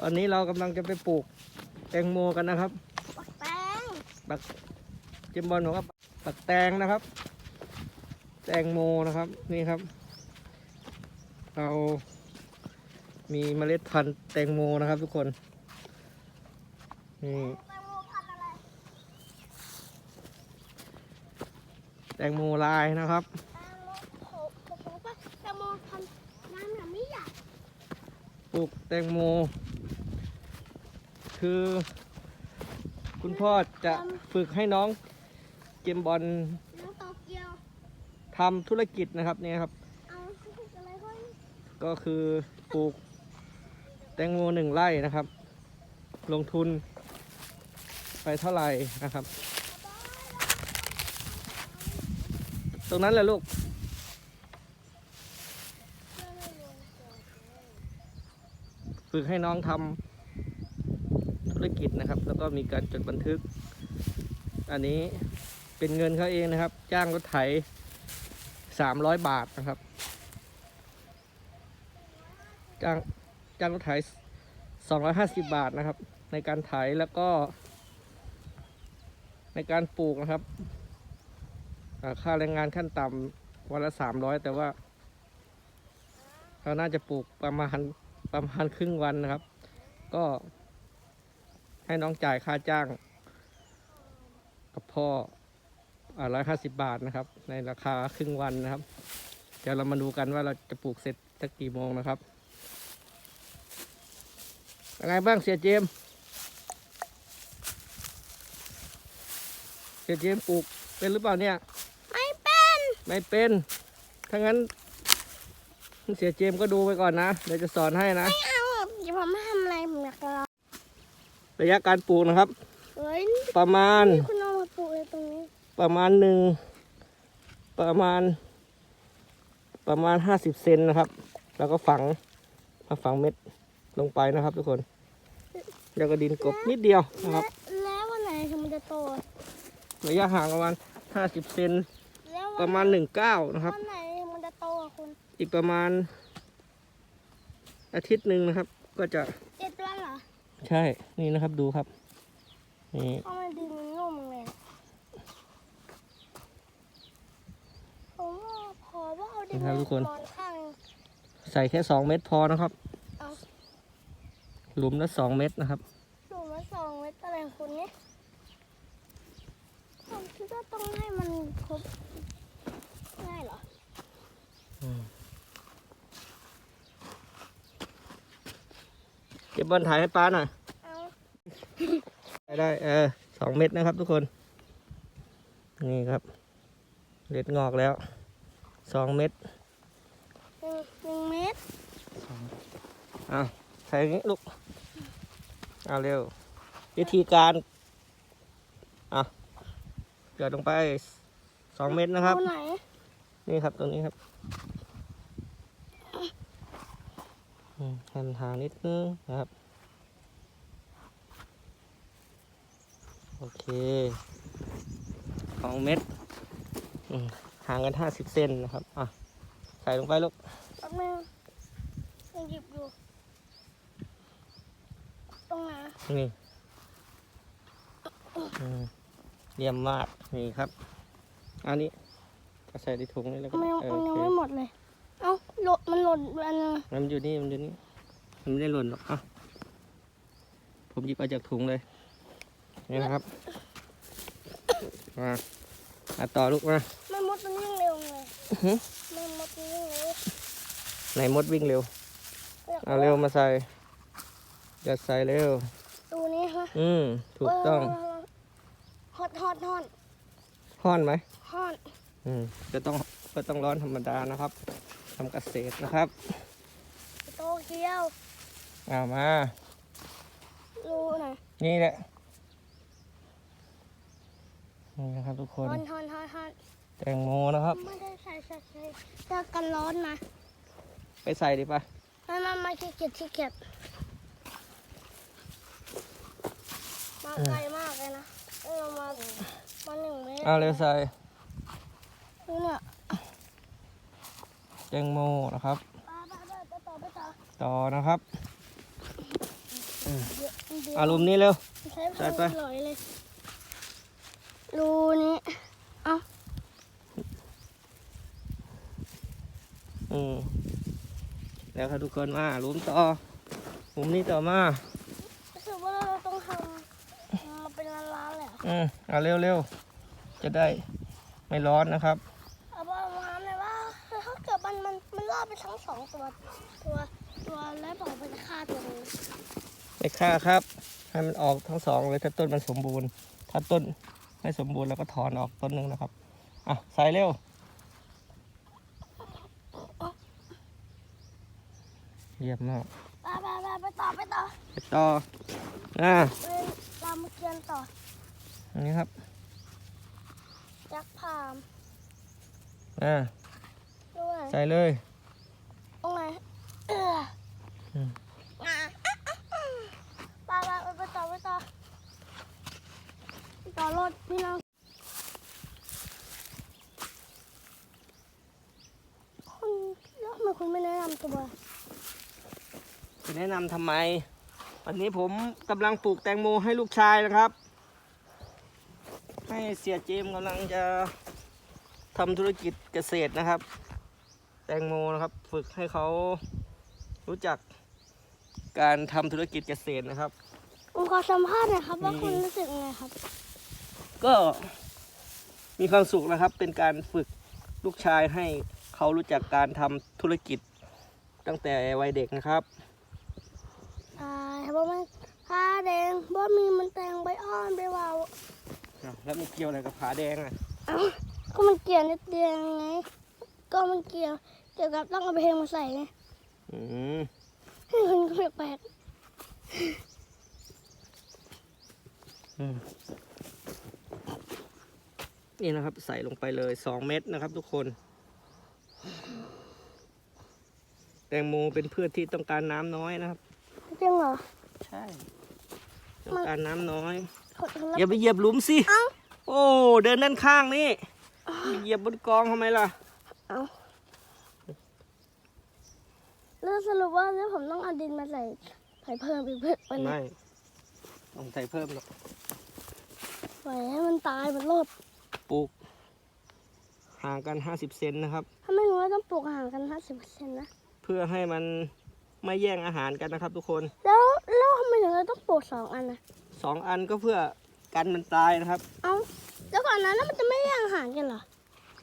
ตอนนี้เรากำลังจะไปปลูกแตงโมกันนะครับ ปักแตงปักเจมบอลบอกว่าปักแตงนะครับ แตงโมนะครับนี่ครับ เรามีเมล็ดพันธุ์แตงโมนะครับ ทุกคนนี่แตงโมพันธุ์อะไรแตงโมลายนะครับ แตงโมโขกโขกโขกปะแตงโมพันธุ์น้ำหนาไม่ใหญ่ ปลูกแตงโม คือ คุณพ่อจะฝึกให้น้องเจมบอลน้ำโตเกียวทำธุรกิจนะครับเนี่ยครับ เอาอะไรก็ก็คือปลูกแตงโมหนึ่งไร่นะครับ ลงทุนไปเท่าไหร่นะครับ ตรงนั้นแหละลูก ฝึกให้น้องทำ กิจนะครับ แล้วก็มีการจดบันทึก อันนี้เป็นเงินเขาเองนะครับ จ้างรถไถสามร้อยบาทนะครับ จ้างจ้างรถไถสองร้อยห้าสิบบาทนะครับ ในการไถแล้วก็ ในการปลูกนะครับค่าแรงงานขั้นต่ำวันละสามร้อยแต่ว่าเราน่าจะปลูกประมาณประมาณครึ่งวันนะครับ ก็ ให้น้องจ่ายค่าจ้าง กับพ่อร้อยห้าสิบบาทนะครับ ในราคาครึ่งวันนะครับ เดี๋ยวเรามาดูกันว่าเราจะปลูกเสร็จสักกี่โมงนะครับยังไงบ้างเสียเจมส์เสียเจมส์ปลูกเป็นหรือเปล่าเนี่ย ไม่เป็น ไม่เป็น ถ้างั้น เสียเจมส์ก็ดูไปก่อนนะ เดี๋ยวจะสอนให้นะ ไม่เอาอะอย่าผมไม่ ระยะการปลูกนะครับ เฮ้ยประมาณคุณเอามาปลูกเลยตรงนี้ประมาณหนึ่งประมาณ ประมาณห้าสิบเซนนะครับ แล้วก็ฝังมาฝังเม็ดลงไปนะครับ ทุกคนแล้วก็ดินกลบนิดเดียวนะครับ และแล้ววันไหนถึงมันจะโตระยะห่างประมาณห้าสิบเซนแล้วปวัระนมาณหนึ่งเก้านะครับ วันไหนถึงมันจะโตอะคุณอีกประมาณ อาทิตย์หนึ่งนะครับ ก็จะเจ็ดวันเหรอ ใช่ นี่นะครับดูครับ นี่เพราะมันดินมันนุ่มเลยผมว่าขอว่าเอาดินนะครับทุกคน นอนข้างใส่แค่สองเม็ดพอนะครับ เอาหลุมละสองเม็ดนะครับดูมาสองเม็ดอะไรของคุณเนี่ยผมคิดว่าต้องให้มันครบง่ายเหรอ เก็บบอลถ่ายให้ป้าหน่อยเอาได้ได้เออสองเม็ดนะครับทุกคน นี่ครับเล็ดงอกแล้วสองเม็ดหนึ่งหนึ่งเม็ดเอาใส่อย่างนี้ลูกเอาเร็ว วิธีการอะเกิดลงไปสองเม็ดนะครับดูไหนนี่ครับตรงนี้ครับอืม หันทางนิดนึงนะครับ โอเคสองเม็ดอืมห่างกันห้าสิบเซนนะครับ อะ ใส่ลงไปลูกแป๊บนึงยังหยิบอยู่ ตรงไหนนี่อืมเยี่ยมมาก นี่ครับ อันนี้ก็ใส่ในถุงนี่แล้วก็มันยังเออมันโอยังเคไม่หมดเลย เอ้าหล่นมันหล่นอันนึงมันอยู่นี่มันอยู่นี่มันไม่ได้หล่นหรอกอะผมหยิบเอาจากถุงเลยนี่นะครับมามาต่อลูกมามันมดมันยิ่งเร็วเลยอื้อหือมันมดมันยิ่งเร็วไหนมดวิ่งเร็วอยากเอาเร็วมาใส่อย่าใส่เร็วดูนี่ฮะอืมถูกต้องฮอตฮอตฮอตห้อนไหมฮอตอืมก็ต้องก็ต้องร้อนธรรมดานะครับ ทำเกษตรนะครับโตเกียวเอามาดูหน่อยนี่แหละนี่นะครับทุกคฮอนตฮอตฮอตฮอตแตงโมนะครับ ไม่ได้ใส่ใส่ใส่เสื้อกันร้อนนะไปใส่ดิปะไม่ไม่ไม่ขี้เกียจขี้เกียจมาไกลมากเลยนะเออมามาหนึ่งเมตรเอาเร็วใส่ดูเนี่ย แตงโมนะครับ ต่อนะครับ อารมณ์นี้เร็ว ใส่ไปรูนี้เอ้าอืมแล้วครับทุกคนมาหลุมต่อหลุมนี้ต่อมารู้สึกว่าเราต้องทำมาเป็นล้านๆเลยเหรออืมเอาเร็วเร็วจะได้ไม่ร้อนนะครับ ไปทั้งสองตัวตัวตัวแล้วบอกมันจะฆ่าตัวนี้ไม่ฆ่าครับ ให้มันออกทั้งสองเลยถ้าต้นมันสมบูรณ์ ถ้าต้นไม่สมบูรณ์เราก็ถอนออกต้นหนึ่งนะครับอะใส่เร็วเยี่ยมมากไปไปไปไปต่อไปต่อไปต่ออ่าไปรามเกียรติ์ต่ออันนี้ครับยักษ์พามอ่าด้วยใส่เลยตร งไหนเอออืมอะไปไปไปต่อไปต่อไปต่อรถพี่น้องคุณแล้วทำไมคุณไม่แนะนำตัวจะแนะนำทำไม วันนี้ผมกำลังปลูกแตงโมให้ลูกชายนะครับ ให้เสียเจมกำลังจะทำธุรกิจเกษตรนะครับ แตงโมนะครับ ฝึกให้เขารู้จักการทำธุรกิจเกษตรนะครับ ผมขอสัมภาษณ์หน่อยครับ ว่าอืมคุณรู้สึกยังไงครับ ก็มีความสุขนะครับ เป็นการฝึกลูกชายให้เขารู้จักการทำธุรกิจตั้งแต่วัยเด็กนะครับ อ่าเพราะมันผ้าแดงบ่มีมันแตงใบอ้อนใบวาวอ้าวแล้วมันเกี่ยวอะไรกับผาแดงอะ เอ้าก็มันเกี่ยวนิดเดียวไง ก็มันเกี่ยวเกี่ยวกับต้องเอาเพลงมาใส่ไงอืมให้คุณก็แปลกอืมนี่นะครับใส่ลงไปเลยสองเม็ดนะครับ ทุกคน แตงโมเป็นพืชที่ต้องการน้ำน้อยนะครับ ๆจริงเหรอใช่ ต้องการน้ำน้อยคนคนละอย่าไปเหยียบหลุมสิ เอ้าโอ้ เดินด้านข้างนี่ เหยียบบนกองทำไมล่ะ เอาแล้วสรุปว่าแล้วผมต้องเอาดินมาใส่ใส่เพิ่มอีกเพื่อมันไม่ต้องใส่เพิ่มหรอกปล่อยให้มันตายมันรอดปลูกห่างกัน50เซนนะครับ ถ้าไม่รู้ว่าต้องปลูกห่างกันห้าสิบเปอร์เซ็นต์นะ เพื่อให้มันไม่แย่งอาหารกันนะครับ ทุกคน แล้วแล้วทำไมถึงเราต้องปลูกสองอันนะสองอันก็เพื่อกันมันตายนะครับ เอาแล้วก่อนนั้นแล้วมันจะไม่แย่งอาหารกันเหรอ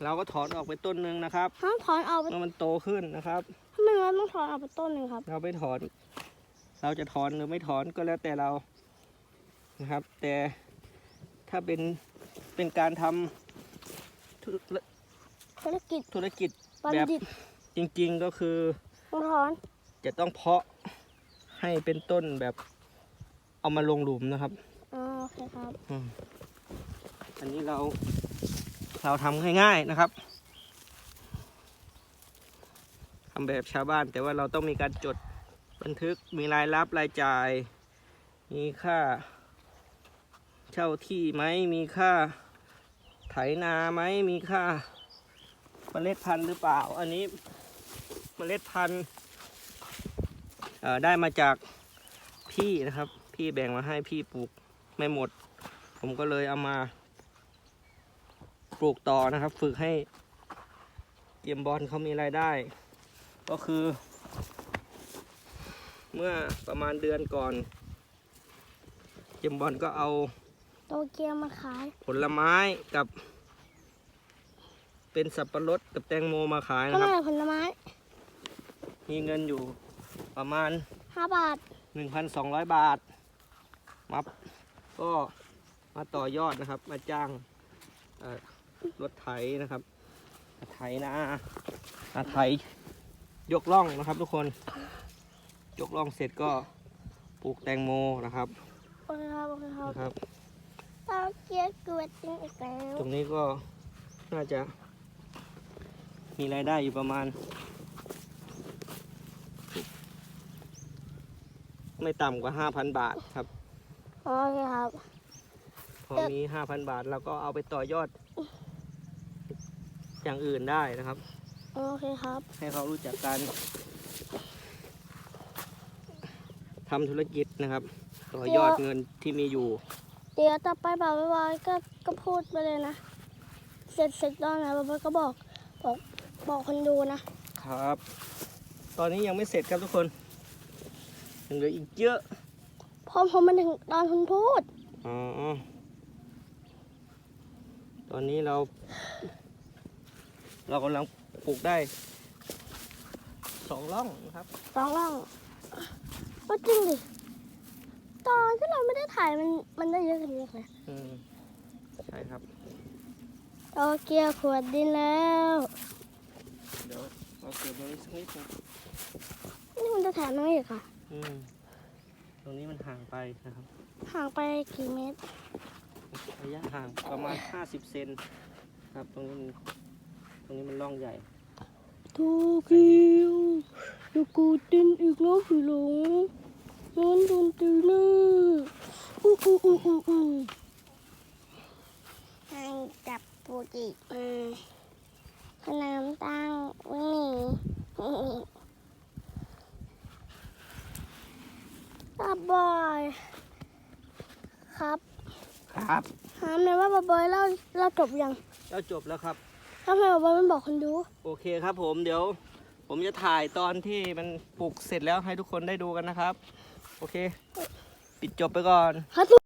เราก็ถอนออกไปต้นหนึ่งนะครับต้องถอนเอาไปเมื่อมันโตขึ้นนะครับทำไมเราต้องถอนเอาไปต้นหนึ่งครับ เราไปถอน เราจะถอนหรือไม่ถอนก็แล้วแต่เรานะครับ แต่ถ้าเป็นเป็นการทำธุรธุรกิจธุรกิจบัณแบบฑิตจริง ๆก็คือต้องถอนจะต้องเพาะให้เป็นต้นแบบเอามาลงหลุมนะครับอ๋อโอเคครับอืมอันนี้เรา เราทำง่ายๆนะครับทำแบบชาวบ้านแต่ว่าเราต้องมีการจดบันทึกมีรายรับรายจ่าย มีค่า เช่าที่ไหมมีค่าไถนาไหมมีค่าเมล็ดพันธุ์หรือเปล่า อันนี้เมล็ดพันธุ์ได้มาจากพี่นะครับ พี่แบ่งมาให้พี่ปลูกไม่หมด ผมก็เลยเอามา ลูกต่อนะครับ ฝึกให้เกียมบอลเขามีรายได้ ก็คือ เมื่อประมาณเดือนก่อน เกียมบอลก็เอาโตเกียวมาขาย ผลไม้กับ เป็นสับปะรดกับแตงโมมาขายก็นะครับได้ผลไม้มีเงินอยู่ประมาณ ห้าบาท 1,200 บาทมับก็มาต่อยอดนะครับ มาจ้างเอ่อ รถไถนะครับมาไถนามาไถยกล่องนะครับ ทุกคน ยกล่องเสร็จก็ปลูกแตงโมนะครับโอเคครับโอเคครับนะครับโตเกียวเกิดจริงอีกแล้วตรงนี้ก็น่าจะ มีรายได้อยู่ประมาณ ไม่ต่ำกว่า 5,000 บาทครับ โอเคครับ พอมี 5,000 บาทเราก็เอาไปต่อยอด อย่างอื่นได้นะครับ โอเคครับ ให้เขารู้จักการทำธุรกิจนะครับ ต่อยอดเงินที่มีอยู่ เดี๋ยวต่อไปบ่าวบอยก็ก็พูดไปเลยนะ เสร็จเสร็จตอนไหนบ่าวบอยก็บอกบอกบอกคนดูนะครับ ตอนนี้ยังไม่เสร็จครับทุกคนยังเหลืออีกเยอะพอผมมาถึงตอนคุณพูดอ๋อตอนนี้เรา เรากำลังปลูกได้สองร่องนะครับ สองร่องก็จริงดิ ตอนที่เราไม่ได้ถ่ายมันมันได้เยอะขนาดนี้เลยอืมใช่ครับโตเกียวขวดดินแล้ว เดี๋ยวเราเก็บตรงนี้สักนิดนึงนี่มันจะแถมน้อยอีกค่ะ อืมตรงนี้มันห่างไปนะครับห่างไปกี่เมตร ระยะห่างประมาณ 50 เซนครับตรงนี้มันต รงนี้มันร่องใหญ่โตเกียวดูกูดินอีกแล้วพี่หลงนอนดนตรีนะอู้อู้อู้อู้อู้ให้จับปูจิมาขนมตังวิ่งหนีตาบอยครับ ครับถามหน่อยว่าบาบอยเล่าเล่าจบยัง เราจบแล้วครับ ทำไมบาบอยมันบอกคนดู โอเคครับผมเดี๋ยว ผมจะถ่ายตอนที่มันปลูกเสร็จแล้วให้ทุกคนได้ดูกันนะครับ โอเค ปิดจบไปก่อนฮัลโหล